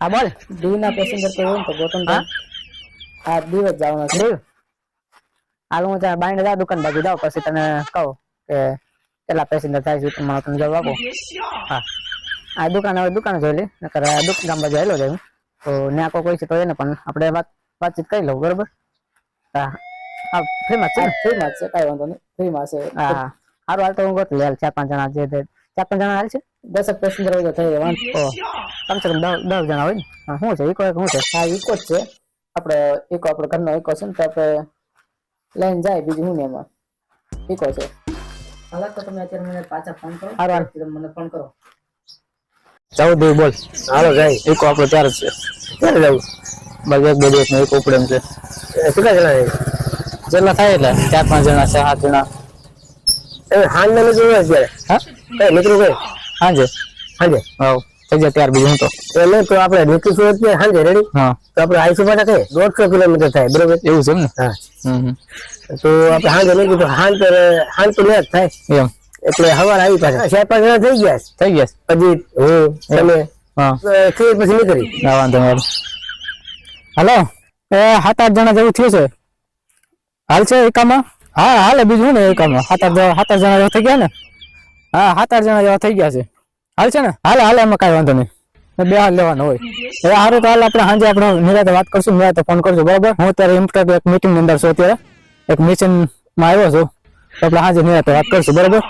હા બોલ. દીવ ના પેસેન્જર કોઈ હોય ને તો ગોતમ? આ દીવ જ જવાનો છે. દીવ? હાલ હું ત્યાં બાઈને જાઉં દુકાન બાજુ જાઉં પછી તને કહું કે કેટલા પેસેન્જર થાય છે મને તમે જવાબ આપો. હા. આ દુકાન હવે દુકાન જોઈ લે નકર દુકાન ગામ બાજુ આવેલો જાય તો ત્યાં કોઈ કોઈ છે તો એને પણ આપણે વાત વાતચીત કરી લઉં બરોબર? હા. હા ફ્રીમાં છે? ફ્રીમાં છે કાંઈ વાંધો નહીં. ફ્રીમાં છે. હા સારું હાલ તો હું ગોત લે ચાર પાંચ જણા જે ચાર પાંચ જણા હાલ છે દસક પેસેન્જર હોય તો થઈ જાય વાંધો ઓ કમ સે કમ દસ દસ જણા હોય ને હા, શું છે ઈકો એક શું છે હા ઇકો જ છે આપણે ઇકો આપણો ઘરનો ઇકો છે ને તો આપણે લઈને જાય બીજું શું ને એમાં ઇકો છે હાલો તો તમે અત્યારે મને પાછા ફોન કરો હારું, હાલ. તમે મને ફોન કરો ચૌદ દેવ બોલ હાલો જાય ઈકો આપણો ત્યારે જ છે ક્યારે જવું બસ એક બે દિવસ નો ઈકો ઉપડે એમ છે કેટલા જણા જેટલા થાય એટલે ચાર પાંચ જણા છે સાત જણા હાંજ ને નીકળવું અત્યારે. હા? કઈ નીકળવું કઈ? સાંજે સાંજે હા થઈ જાય ત્યાર બીજું હું તો. એટલે તો આપણે નીકળીશું અત્યારે સાંજે રેડી હા. તો આપણે આઈસી પાટા કઈ? દોઢસો કિલોમીટર થાય બરોબર? એવું છે ને? હા. તો આપણે સાંજે નીકળી તો સાંજ સાંજ તો લેટ થાય. એમ. એટલે સવાર આવી પાછા. ચાર પાંચ થઈ ગયા થઈ ગયા હજી હું તમે હા. પછી નીકળી. ના વાંધો હાલો. એ સાત આઠ જણા જેવું થયું છે. હાલ છે એકામાં? હા, હાલે, બીજું ને આઠ જણા- સાત આઠ જણા જેવા થઈ ગયા ને? હા સાત આઠ જણા જેવા થઈ ગયા છે. હાલ છે ને? હાલે હાલે, એમાં કાંઈ વાંધો નહીં. બે હાલ લેવાનો હોય. હવે સારું તો હાલ આપણે સાંજે આપણે નિરાતે વાત કરશું, નિરાતે ફોન કરશું, બરાબર? હું અત્યારે ઇમ્પોર્ટન્ટ એક મીટિંગની અંદર છું અત્યારે. એક મિશનમાં આવ્યો છું. આપણે સાંજે નિરાતે વાત કરશું, બરાબર?